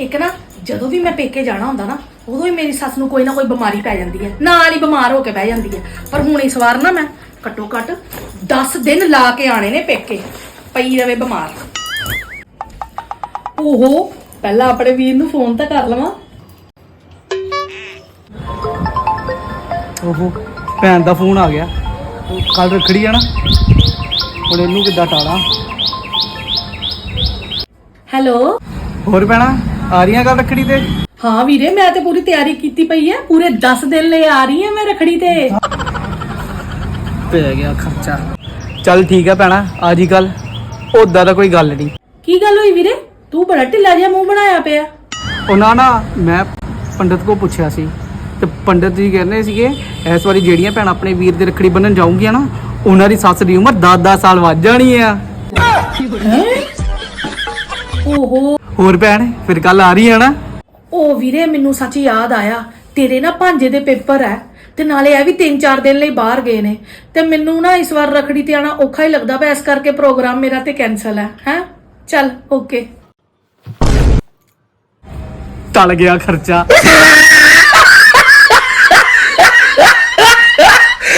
ਇੱਕ ਨਾ ਜਦੋਂ ਵੀ ਮੈਂ ਪੇਕੇ ਜਾਣਾ ਹੁੰਦਾ ਨਾ ਉਦੋਂ ਹੀ ਮੇਰੀ ਸੱਸ ਨੂੰ ਕੋਈ ਨਾ ਕੋਈ ਬਿਮਾਰੀ ਪੈ ਜਾਂਦੀ ਹੈ। ਨਾਲ ਹੀ ਬਿਮਾਰ ਹੋ ਕੇ ਬਹਿ ਜਾਂਦੀ ਹੈ। ਪਰ ਹੁਣ ਇਸ ਵਾਰ ਨਾ ਮੈਂ ਘੱਟੋ ਘੱਟ 10 ਦਿਨ ਲਾ ਕੇ ਆਣੇ ਨੇ ਪੇਕੇ ਪਈ ਰਵੇ ਬਿਮਾਰ। ਓਹੋ ਪਹਿਲਾਂ ਆਪਣੇ ਵੀਰ ਨੂੰ ਫੋਨ ਤਾਂ ਕਰ ਲਵਾਂ। ਓਹੋ ਭੈਣ ਦਾ ਫੋਨ ਆ ਗਿਆ। ਕੱਲ ਰੱਖੜੀ ਆ ਨਾ। ਹੁਣ ਇਹਨੂੰ ਕਿੱਦਾਂ ਟਾਲਾਂ? ਹੈਲੋ? ਹੋਰ ਭੈਣਾ ਆ ਰਹੀਆਂ ਕੱਲ ਰੱਖੜੀ ਤੇ? ਹਾਂ ਵੀਰੇ ਮੈਂ ਤੇ ਪੂਰੀ ਤਿਆਰੀ ਕੀਤੀ ਪਈ ਹੈ ਪੂਰੇ 10 ਦਿਨ ਲਈ ਆ ਰਹੀ ਹਾਂ ਮੈਂ ਰਖੜੀ ਤੇ। ਪੈ ਗਿਆ ਖਰਚਾ। ਚੱਲ ਠੀਕ ਆ ਭੈਣਾ ਆ ਜੀ ਕੱਲ ਉਦਾਂ ਦਾ ਕੋਈ ਗੱਲ ਨਹੀਂ। ਕੀ ਗੱਲ ਹੋਈ ਵੀਰੇ? ਤੂੰ ਬੜਾ ਢਿੱਲਾ ਜਿਹਾ ਮੂੰਹ ਬਣਾਇਆ ਪਿਆ। ਉਹਨਾਂ ਨਾ ਮੈਂ ਪੰਡਤ ਕੋ ਪੁੱਛਿਆ ਸੀ। ਤੇ ਪੰਡਤ ਜੀ ਕਹਿੰਦੇ ਸੀਗੇ ਇਸ ਵਾਰੀ ਜਿਹੜੀਆਂ ਭੈਣਾਂ ਆਪਣੇ ਵੀਰ ਦੇ ਰੱਖੜੀ ਬੰਨਣ ਜਾਊਂਗੀਆਂ ਨਾ ਉਹਨਾਂ ਦੀ ਸੱਸ ਦੀ ਉਮਰ 10-10 ਸਾਲ ਵੱਧ ਜਾਣੀ ਆ। ਓਹੋ। ਹੋਰ ਭੈਣ ਫਿਰ ਕੱਲ ਆ ਰਹੀ ਆ ਨਾ? ਉਹ ਵੀਰੇ ਮੈਨੂੰ ਸੱਚ ਯਾਦ ਆਇਆ। ਤੇਰੇ ਨਾ ਭਾਂਜੇ ਦੇ ਪੇਪਰ ਹੈ ਤੇ ਨਾਲੇ ਇਹ ਵੀ 3-4 ਦਿਨ ਲਈ ਬਾਹਰ ਗਏ ਨੇ। ਤੇ ਮੈਨੂੰ ਨਾ ਇਸ ਵਾਰ ਰਖੜੀ ਤੇ ਆਣਾ ਔਖਾ ਹੀ ਲੱਗਦਾ ਪਿਆ ਇਸ ਕਰਕੇ ਪ੍ਰੋਗਰਾਮ ਮੇਰਾ ਤੇ ਕੈਨਸਲ ਹੈ ਹੈ? ਚੱਲ ਓਕੇ। ਟਲ ਗਿਆ ਖਰਚਾ।